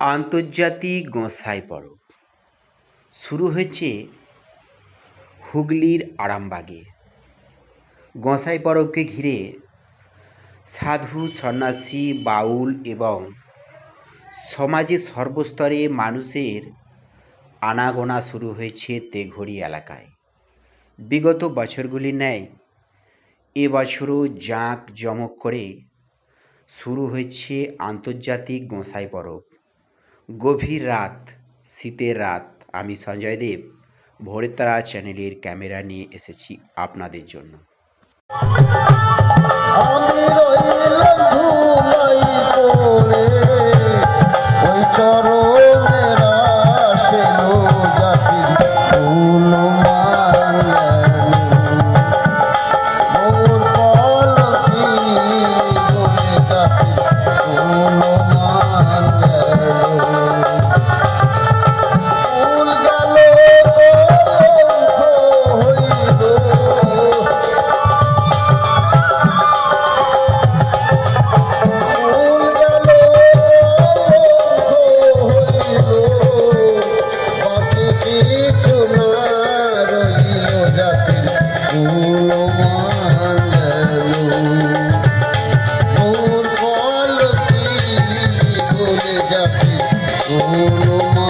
আন্তর্জাতিক গোঁসাই পরব। শুরু হয়েছে হুগলির আরামবাগে। গোঁসাই পরবকে ঘিরে সাধু, সন্ন্যাসী, বাউল এবং সমাজের সর্বস্তরে মানুষের আনাগোনা শুরু হয়েছে তেঘড়ি এলাকায়। বিগত বছরগুলির ন্যায় এবছরও জাঁক জমক করে শুরু হয়েছে আন্তর্জাতিক গোঁসাই পরব। গভীর রাত, শীতের রাত, আমি সঞ্জয় দেব ভোরের তারা চ্যানেলের ক্যামেরা নিয়ে এসেছি আপনাদের জন্য। আমি মান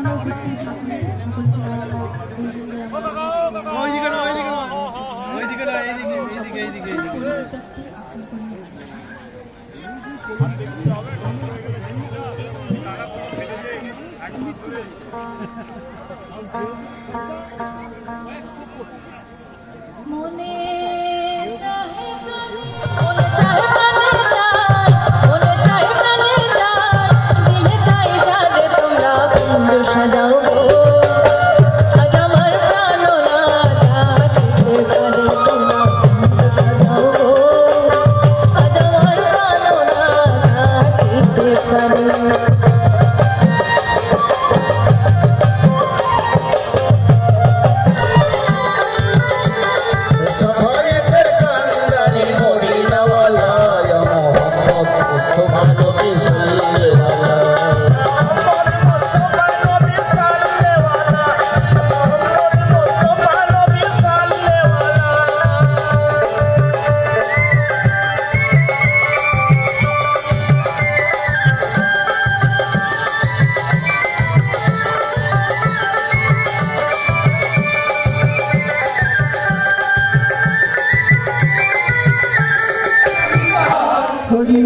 এখনও উপস্থিত ঠাকুরের ওইদিকে না ওইদিকে মনে চাহে প্রাণে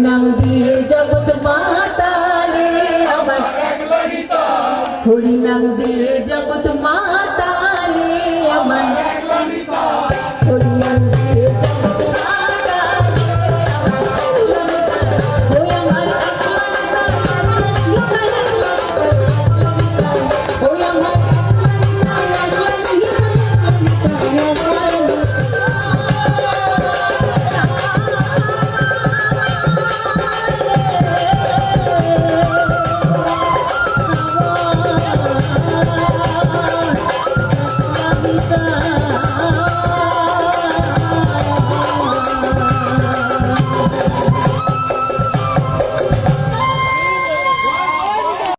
নাম দিয়ে যাব